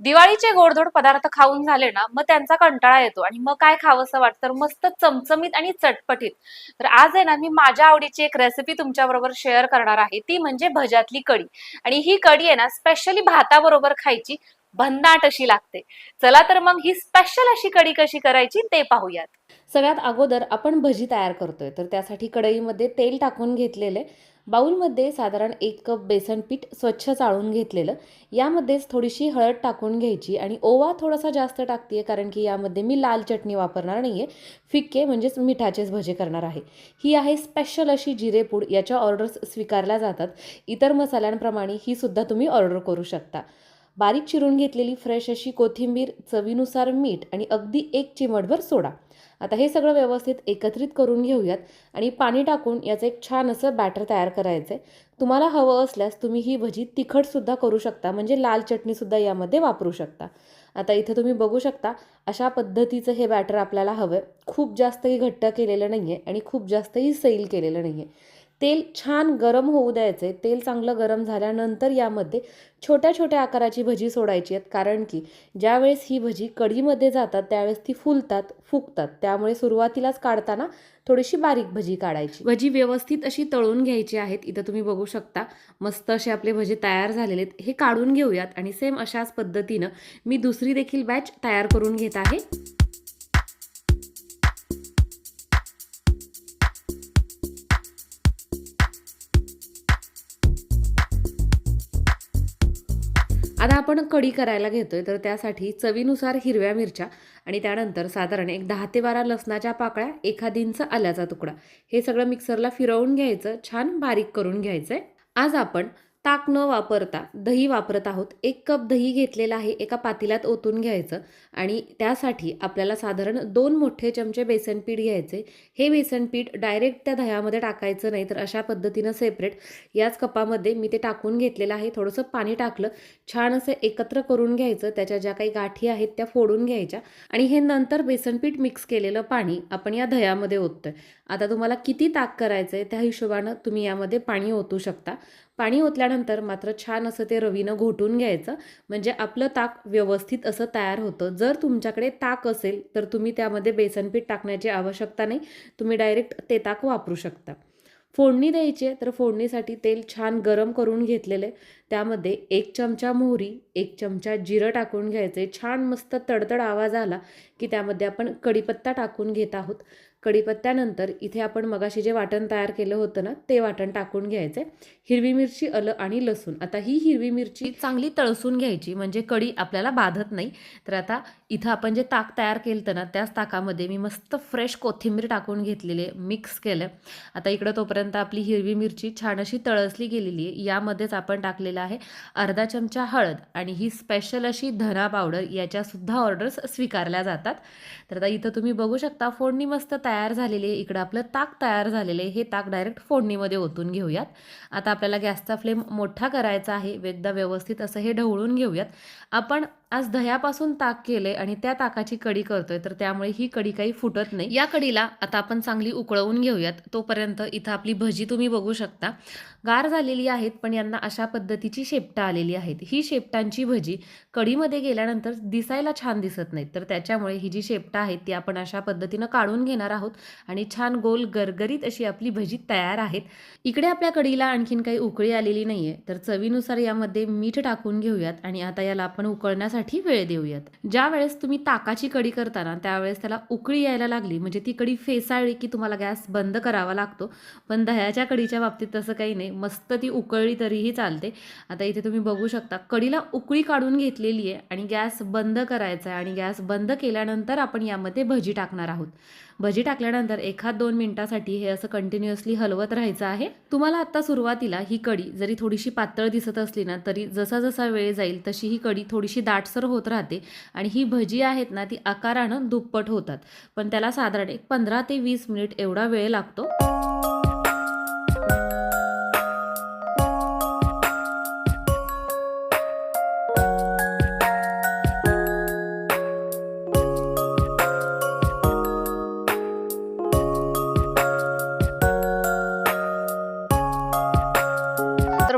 दिवाळीचे गोडधोड पदार्थ खाऊन झाले ना मग त्यांचा कंटाळा येतो आणि मग काय खावंसं वाटतं? तर मस्त चमचमीत आणि चटपटीत. तर आज आहे ना मी माझ्या आवडीची एक रेसिपी तुमच्या बरोबर शेअर करणार आहे. ती म्हणजे भज्यातली कढी. आणि ही कढी आहे ना स्पेशली भाताबरोबर खायची. भन्नाट अशी लागते. चला तर मग ही स्पेशल अशी कढी कशी करायची ते पाहूयात. सगळ्यात अगोदर आपण भजी तयार करतोय तर त्यासाठी कढईमध्ये तेल टाकून घेतलेले बाऊलमध्ये साधारण एक कप बेसन पीठ स्वच्छ चाळून घेतलेलं यामध्येच थोडीशी हळद टाकून घ्यायची आणि ओवा थोडासा जास्त टाकते कारण की यामध्ये मी लाल चटणी वापरणार नाही आहे फिक्के म्हणजेच मिठाचेच भजे करणार आहे. ही आहे स्पेशल अशी जिरेपूड याच्या ऑर्डर्स स्वीकारल्या जातात. इतर मसाल्यांप्रमाणे ही सुद्धा तुम्ही ऑर्डर करू शकता. बारीक चिरून घेतलेली फ्रेश अशी कोथिंबीर चवीनुसार मीठ आणि अगदी एक चिमटभर सोडा. आता हे सगळं व्यवस्थित एकत्रित करून घेऊयात आणि पाणी टाकून याचं एक छान असं बॅटर तयार करायचं आहे. तुम्हाला हवं असल्यास तुम्ही ही भजी तिखटसुद्धा करू शकता म्हणजे लाल चटणीसुद्धा यामध्ये वापरू शकता. आता इथं तुम्ही बघू शकता अशा पद्धतीचं हे बॅटर आपल्याला हवं आहे खूप जास्तही घट्ट केलेलं नाही आहे आणि खूप जास्तही सैल केलेलं नाही आहे तेल छान गरम होऊ द्यायचं आहे तेल चांगलं गरम झाल्यानंतर यामध्ये छोट्या छोट्या आकाराची भजी सोडायची आहेत. कारण की ज्यावेळेस ही भजी कढीमध्ये जातात त्यावेळेस ती फुलतात फुगतात. त्यामुळे सुरुवातीलाच काढताना थोडीशी बारीक भजी काढायची. भजी व्यवस्थित अशी तळून घ्यायची आहेत. इथं तुम्ही बघू शकता मस्त असे आपले भजी तयार झालेले आहेत. हे काढून घेऊयात आणि सेम अशाच पद्धतीनं मी दुसरी देखील बॅच तयार करून घेत आहे. आता आपण कढी करायला घेतोय तर त्यासाठी चवीनुसार हिरव्या मिरच्या आणि त्यानंतर साधारण एक दहा ते बारा लसणाच्या पाकळ्या एखाद इंच आल्याचा तुकडा. हे सगळं मिक्सरला फिरवून घ्यायचं छान बारीक करून घ्यायचंय. आज आपण ताक न वापरता दही वापरत आहोत. एक कप दही घेतलेलं आहे एका पातेल्यात ओतून घ्यायचं आणि त्यासाठी आपल्याला साधारण दोन मोठे चमचे बेसन पीठ घ्यायचे. हे बेसन पीठ डायरेक्ट त्या दह्यामध्ये टाकायचं नाही तर अशा पद्धतीनं सेपरेट याच कपामध्ये मी ते टाकून घेतलेलं आहे. थोडंसं पाणी टाकलं छान असं एकत्र करून घ्यायचं. त्याच्या ज्या काही गाठी आहेत त्या फोडून घ्यायच्या आणि हे नंतर बेसन पीठ मिक्स केलेलं पाणी आपण या दह्यामध्ये ओततोय. आता तुम्हाला किती ताक करायचं आहे त्या हिशोबानं तुम्ही यामध्ये पाणी ओतू शकता. पाणी ओतल्यानंतर मात्र छान असं ते रवीनं घोटून घ्यायचं. म्हणजे आपलं ताक व्यवस्थित असं तयार होतं. जर तुमच्याकडे ताक असेल तर तुम्ही त्यामध्ये बेसन पीठ टाकण्याची आवश्यकता नाही. तुम्ही डायरेक्ट ते ताक वापरू शकता. फोडणी द्यायची आहे तर फोडणीसाठी तेल छान गरम करून घेतलेले त्यामध्ये एक चमचा मोहरी एक चमचा जिरं टाकून घ्यायचे छान मस्त तडतड आवाज आला की त्यामध्ये आपण कढीपत्ता टाकून घेत आहोत. कढीपत्त्यानंतर इथे आपण मगाशी जे वाटण तयार केलं होतं ना ते वाटण टाकून घ्यायचे हिरवी मिरची आलं आणि लसूण. आता ही हिरवी मिरची चांगली तळसून घ्यायची म्हणजे कढी आपल्याला बाधत नाही. तर आता इथं आपण जे ताक तयार केलं ना त्याच ताकामध्ये मी मस्त फ्रेश कोथिंबीर टाकून घेतलेले मिक्स केलं आता इकडं तोपर्यंत आपली हिरवी मिरची छान अशी तळसली गेलेली आहे. यामध्येच आपण टाकलेलं आहे अर्धा चमचा हळद आणि ही स्पेशल अशी धना पावडर याच्यासुद्धा ऑर्डर्स स्वीकारल्या जातात. तर आता इथं तुम्ही बघू शकता फोडणी मस्त तयार तयार झालेले इकडं आपलं ताक तयार झालेले हे ताक डायरेक्ट फोडणीमध्ये ओतून घेऊयात. आता आपल्याला गॅसचा फ्लेम मोठा करायचा आहे. एकदा व्यवस्थित असं हे ढवळून घेऊयात. आपण आज दह्यापासून ताक केले आणि त्या ताकाची कडी करतोय तर त्यामुळे ही कडी काही फुटत नाही. या कडीला आता आपण चांगली उकळवून घेऊयात. तोपर्यंत इथं आपली भजी तुम्ही बघू शकता. गार झालेली आहेत पण यांना अशा पद्धतीची शेपटा आलेली आहेत. ही शेपटांची भजी कढीमध्ये गेल्यानंतर दिसायला छान दिसत नाहीत. तर त्याच्यामुळे ही जी शेपटा आहेत ती आपण अशा पद्धतीनं काढून घेणार आहोत आणि छान गोल गरगरीत अशी आपली भजी तयार आहेत. इकडे आपल्या कढीला आणखीन काही उकळी आलेली नाहीये. तर चवीनुसार यामध्ये मीठ टाकून घेऊयात आणि आता याला आपण उकळण्यासाठी वेळ देऊयात. ज्या वेळेस तुम्ही ताकाची कडी करताना त्यावेळेस त्याला उकळी यायला लागली म्हणजे ती कडी फेसाळली की तुम्हाला गॅस बंद करावा लागतो. पण दह्याच्या कडीच्या बाबतीत तसं काही नाही. मस्त ती उकळली तरीही चालते. आता इथे तुम्ही बघू शकता कडीला उकळी काढून घेतलेली आहे आणि गॅस बंद करायचा आहे. आणि गॅस बंद केल्यानंतर आपण यामध्ये भजी टाकणार आहोत. भजी टाकल्यानंतर एखाद दोन मिनिटासाठी हे असं कंटिन्युअसली हलवत राहायचं आहे. तुम्हाला आता सुरुवातीला ही कडी जरी थोडीशी पातळ दिसत असली ना तरी जसा जसा वेळ जाईल तशी ही कडी थोडीशी दाटसर होत राहते आणि ही भजी आहेत ना ती आकारानं दुप्पट होतात. पण त्याला साधारण एक पंधरा ते वीस मिनिट एवढा वेळ लागतो.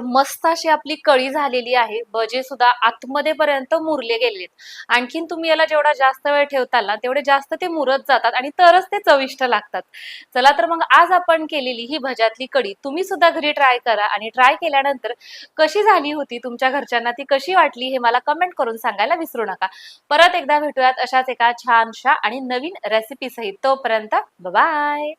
मस्त अशी आपली कळी झालेली आहे. भजे सुद्धा आतमध्ये पर्यंत मुरले गेलेत. आणखीन तुम्ही याला जेवढा जास्त वेळ ठेवताल ना तेवढे जास्त ते मुरत जातात आणि तरच ते चविष्ट लागतात. चला तर मग आज आपण केलेली ही भज्यातली कढी तुम्ही सुद्धा घरी ट्राय करा आणि ट्राय केल्यानंतर कशी झाली होती तुमच्या घरच्यांना ती कशी वाटली हे मला कमेंट करून सांगायला विसरू नका. परत एकदा भेटूयात अशाच एका छानशा आणि नवीन रेसिपी सहित. तोपर्यंत बाय